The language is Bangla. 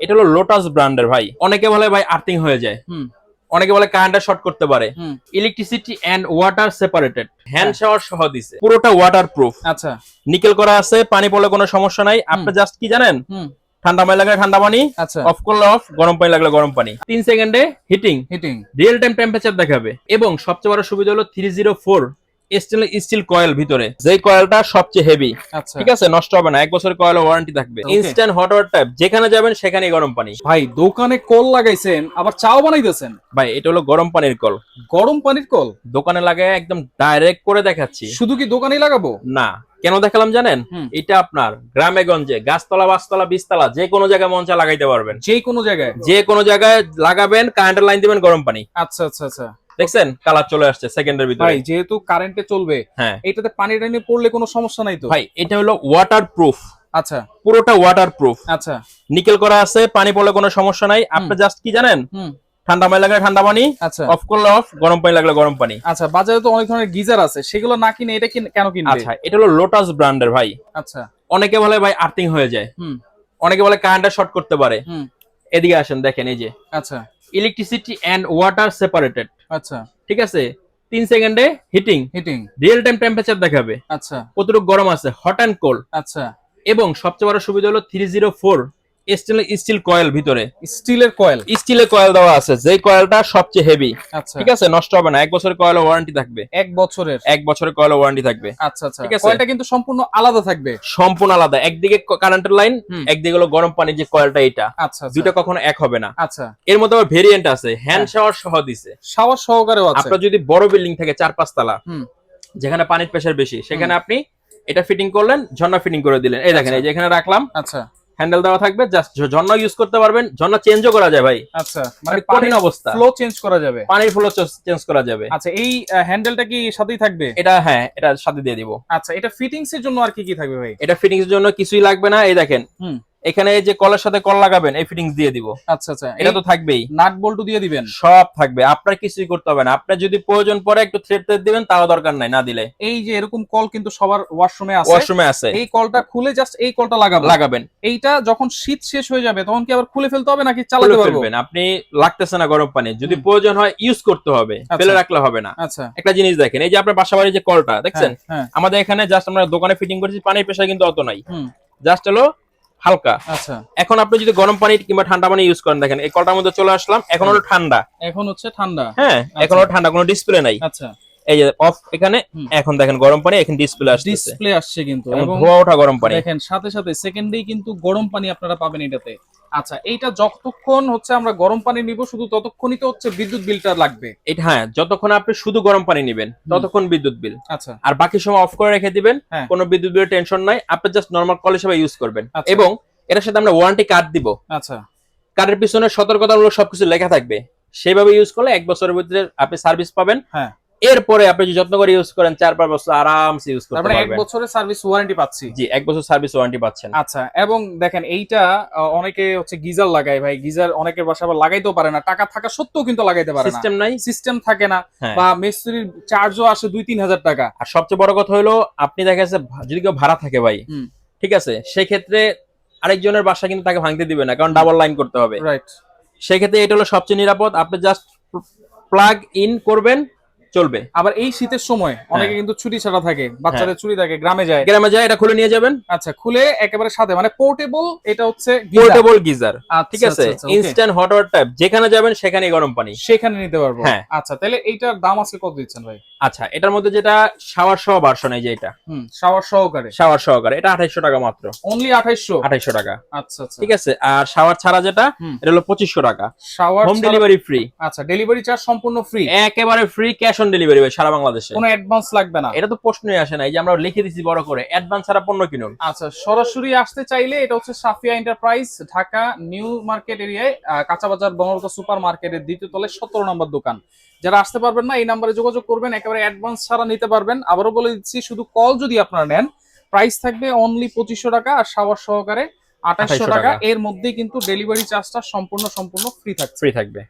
এটা হলো লোটাস ব্র্যান্ডের ভাই। অনেকে বলে ভাই আর্থিং হয়ে যায়। হুম। অনেকে বলে কারেন্টটা শর্ট করতে পারে। Electricity and water separated hand হ্যাঁ। শাওয়ার সহ দিছে। পুরোটা ওয়াটার প্রুফ আচ্ছা। নিকেল করা আছে পানি পড়লে কোনো সমস্যা নাই। আপনি জাস্ট কি জানেন? ঠান্ডা পানি লাগলে ঠান্ডা পানি আচ্ছা। অফ করলে অফ গরম পানি লাগলে গরম পানি। তিন সেকেন্ডে heating heating real time temperature দেখাবে। এবং সবচেয়ে বড় সুবিধা হলো three zero four steel steel coil ভিতরে। যেই কয়েলটা সবচেয়ে হেভি আচ্ছা। ঠিক আছে? নষ্ট হবে না এক বছরের কয়েল ওয়ারেন্টি থাকবে। ইনস্ট্যান্ট হট ওয়াটার টাইপ যেখানে যাবেন সেখানেই গরম পানি। ভাই দোকানে কল লাগাইছেন আবার চাও বানাইতেছেন? ভাই এটা হলো গরম পানির কল। গরম পানির কল? দোকানে লাগায় একদম ডাইরেক্ট করে দেখাচ্ছি। শুধু কি দোকানেই লাগাবো? না। কেন দেখালাম জানেন? এটা আপনার গ্রামে গঞ্জে গাছতলা বাসতলা বিস্তলা যে কোনো জায়গায় মঞ্চা লাগাইতে পারবেন। যে কোনো জায়গায়? যে কোনো জায়গায় লাগাবেন কারেন্টের লাইন দিবেন গরম পানি। আচ্ছা আচ্ছা আচ্ছা। দেখছেন? কালার চলে আসছে সেকেন্ডের ভিতরে। ভাই যেহেতু কারেন্টে চলবে হ্যাঁ। এটাতে পানি টানি পড়লে কোনো সমস্যা নাই তো? ভাই এটা হলো ওয়াটার প্রুফ আচ্ছা। পুরোটা ওয়াটার প্রুফ আচ্ছা। নিকেল করা আছে পানি পড়লে কোনো সমস্যা নাই। আপনি জাস্ট কি জানেন? হুম। ঠান্ডা পানি লাগলে ঠান্ডা পানি আচ্ছা। অফ করলে অফ গরম পানি লাগলে গরম পানি। আচ্ছা বাজারে তো অনেক ধরনের গিজার আছে সেগুলো না কিনে এটা কিন- কেন কিনবে? আচ্ছা এটা হলো লোটাস ব্র্যান্ডের ভাই। আচ্ছা। অনেকে বলে ভাই আর্থিং হয়ে যায়। হুম। অনেকে বলে কারেন্টটা শর্ট করতে পারে। হুম। এদিকে আসেন দেখেন এই যে। আচ্ছা। ইলেকট্রিসিটি এন্ড ওয়াটার সেপারেটেড আচ্ছা। ঠিক আছে? তিন সেকেন্ডে heating heating real time temperature দেখাবে। আচ্ছা। কতটুকু গরম আছে হট অ্যান্ড কোল্ড আচ্ছা। এবং সবচেয়ে বড় সুবিধা হলো three zero four steel steel coil ভিতরে। স্টিলের কয়েল? স্টিলের কয়েল দেওয়া আছে যেই কয়েলটা সবচেয়ে হেভি আচ্ছা। ঠিক আছে? নষ্ট হবে না। এক বছরের কয়েল ওয়ারেন্টি থাকবে। এক বছরের? এক বছরের কয়েল ওয়ারেন্টি থাকবে। আচ্ছা আচ্ছা। ঠিক আছে। কয়েলটা কিন্তু সম্পূর্ণ আলাদা থাকবে। সম্পূর্ণ আলাদা। একদিকে কারেন্টের লাইন একদিকে হলো গরম পানি যে কয়েলটা এটা। আচ্ছা আচ্ছা। কখনো এক হবে না। আচ্ছা। এর মধ্যে আবার ভেরিয়েন্ট আছে। হ্যান্ড হ্যাঁ। শাওয়ার সহ দিছে। শাওয়ার সহকারেও আছে। আপনার যদি বড় বিল্ডিং থাকে চার পাঁচ তলা যেখানে পানির প্রেশার বেশি সেখানে আপনি এটা ফিটিং করলেন ঝর্ণা ফিটিং করে দিলেন। এই দেখেন। এই যে এখানে রাখলাম। আচ্ছা। হ্যান্ডেল দেওয়া থাকবে জাস্ট ঝর্ণা ইউজ করতে পারবেন ঝর্ণা চেঞ্জও করা যায় ভাই। আচ্ছা মানে মানে পানির কঠিন অবস্থা। ফ্লো চেঞ্জ করা যাবে। পানির ফ্লো চেঞ্জ করা যাবে। আচ্ছা এই হ্যান্ডেলটা কি সাথেই থাকবে? এটা হ্যাঁ এটা সাথে দিয়ে দিব। আচ্ছা এটা ফিটিংস এর জন্য আর কি কি থাকবে ভাই? এটা ফিটিংস এর জন্য কিছুই লাগবে না। এই দেখেন হুম। এখানে এই যে কলের সাথে কল লাগাবেন এই ফিটিংস দিয়ে দিব। আচ্ছা আচ্ছা। এটা তো থাকবেই। নাট বল্টু দিয়ে দিবেন? সব থাকবে আপনার কিছুই করতে হবে না। আপনার যদি প্রয়োজন পড়ে একটু থ্রেড থ্রেড দিবেন তাও দরকার নাই না দিলে। এই যে এরকম কল কিন্তু সবার ওয়াশরুমে আছে। ওয়াশরুমে আছে। এই কলটা খুলে জাস্ট এই কলটা লাগাবো লাগাবেন। এইটা যখন শীত শেষ হয়ে যাবে তখন কি আবার খুলে ফেলতে হবে নাকি চালাতে পারবেন আপনি লাগতেছে না গরম পানি। যদি প্রয়োজন হয় ইউজ করতে হবে। আচ্ছা। ফেলে রাখলে হবে না। আচ্ছা। একটা জিনিস দেখেন এই যে আপনার বাসা বাড়ির যে কলটা দেখছেন? হ্যাঁ, হ্যাঁ। আমাদের এখানে জাস্ট আমরা দোকানে ফিটিং করেছি পানির প্রেশার কিন্তু অত নাই। জাস্ট হলো হালকা। আচ্ছা। এখন আপনি যদি গরম পানি কিংবা ঠান্ডা পানি ইউজ করেন দেখেন এই কলটার মধ্যে চলে আসলাম এখন হলো ঠান্ডা। এখন হচ্ছে ঠান্ডা। হ্যাঁ এখন হলো ঠান্ডা কোনো ডিসপ্লে নাই। আচ্ছা। এই যে অফ এখানে এখন দেখেন গরম পানি এখন ডিসপ্লে আসছে ডিসপ্লে আসছে কিন্তু এবং এবং ধোয়া ওঠা গরম পানি। দেখেন সাথে সাথে সেকেন্ডেই কিন্তু গরম পানি আপনারা পাবেন এটাতে। আচ্ছা এইটা যতক্ষণ হচ্ছে আমরা গরম পানি নিব শুধু ততক্ষণই তো হচ্ছে বিদ্যুৎ বিলটা লাগবে? এটা হ্যাঁ যতক্ষণ আপনি শুধু গরম পানি নেবেন ততক্ষণ বিদ্যুৎ বিল। আচ্ছা। আর বাকি সময় অফ করে রেখে দিবেন হ্যাঁ। কোনো বিদ্যুৎ বিলের টেনশন নাই আপনি জাস্ট নর্মাল কল হিসেবে ইউজ করবেন। আচ্ছা। এবং এটার সাথে আমরা ওয়ারেন্টি কার্ড দিব। আচ্ছা। কার্ডের পিছনে সতর্কতামূলক সবকিছু লেখা থাকবে। সেইভাবে ইউজ করলে এক বছরের ভিতরে আপনি সার্ভিস পাবেন। হ্যাঁ। এরপরে আপনি যদি যত্ন করে ইউজ করেন চার পাঁচ বছর আরামসে ইউজ করতে মানে এক বছরের সার্ভিস ওয়ারেন্টি পাচ্ছি। জি এক বছর সার্ভিস ওয়ারেন্টি পাচ্ছেন। আচ্ছা এবং দেখেন এইটা অনেকে হচ্ছে গিজার লাগায় ভাই। গিজার অনেকের বাসা আবার লাগাইতেও পারে না। টাকা থাকা সত্ত্বেও কিন্তু লাগাইতে পারে না। সিস্টেম নাই? সিস্টেম থাকে না। হ্যাঁ। বা মিস্ত্রির চার্জও আসে দুই তিন হাজার টাকা। আর সবচেয়ে বড় কথা হলো আপনি দেখা যাচ্ছে যদি কেউ ভাড়া থাকে ভাই ঠিক আছে? সেই ক্ষেত্রে আরেকজনের বাসা কিন্তু তাকে ভাঙতে দিবে না কারণ ডাবল লাইন করতে হবে। রাইট সেই ক্ষেত্রে এটা হলো সবচেয়ে নিরাপদ। আপনি জাস্ট প্লাগ ইন করবেন চলবে। আবার এই শীতের সময় অনেকে হ্যাঁ। কিন্তু ছুটি ছাড়া থাকে বাচ্চাদের ছুটি থাকে গ্রামে যায়। গ্রামে যায় এটা খুলে নিয়ে যাবেন? আচ্ছা খুলে একেবারে সাথে মানে পোর্টেবল এটা হচ্ছে পোর্টেবল গিজার আচ্ছা, ঠিক আছে। ইনস্ট্যান্ট হট ওয়াটার টাইপ যেখানে যাবেন সেখানেই গরম পানি। সেখানে নিতে পারব। হ্যাঁ। আচ্ছা তাহলে এইটার দাম আজকে কত দিচ্ছেন ভাই? আচ্ছা এটার মধ্যে যেটা শাওয়ার সহ ভার্সন এই যে এটা। হুম শাওয়ার সহকারে। শাওয়ার সহকারে এটা আঠাইশো টাকা মাত্র। অনলি আঠাইশশো? আঠাইশো টাকা। আচ্ছা আচ্ছা। ঠিক আছে? আর শাওয়ার ছাড়া যেটা এটা হলো পঁচিশশো টাকা। শাওয়ার হোম ডেলিভারি ফ্রি আচ্ছা ডেলিভারি চার্জ সম্পূর্ণ ফ্রি একেবারে ফ্রি ক্যাশ অন ডেলিভারি সারা বাংলাদেশে। কোনো অ্যাডভান্স লাগবে না। এটা তো প্রশ্নই আসে না এই যে আমরা লিখে দিচ্ছি বড় করে অ্যাডভান্স ছাড়া পণ্য কিনুন। আচ্ছা সরাসরি আসতে চাইলে এটা হচ্ছে Safia enterprise Dhaka new market এরিয়ায় কাঁচা বাজার বনরতা সুপার মার্কেটের দ্বিতীয় তলে সতেরো নম্বর দোকান। যারা আসতে পারবেন না এই নাম্বারে যোগাযোগ করবেন একেবারে অ্যাডভান্স ছাড়া নিতে পারবেন। আবারও বলে দিচ্ছি শুধু কল যদি আপনারা নেন প্রাইস থাকবে অনলি পঁচিশশো টাকা আর সাওয়ার সহকারে আঠাশশো 2800 টাকা। টাকা। এর মধ্যেই কিন্তু ডেলিভারি চার্জটা সম্পূর্ণ সম্পূর্ণ ফ্রি থাকবে ফ্রি থাকবে।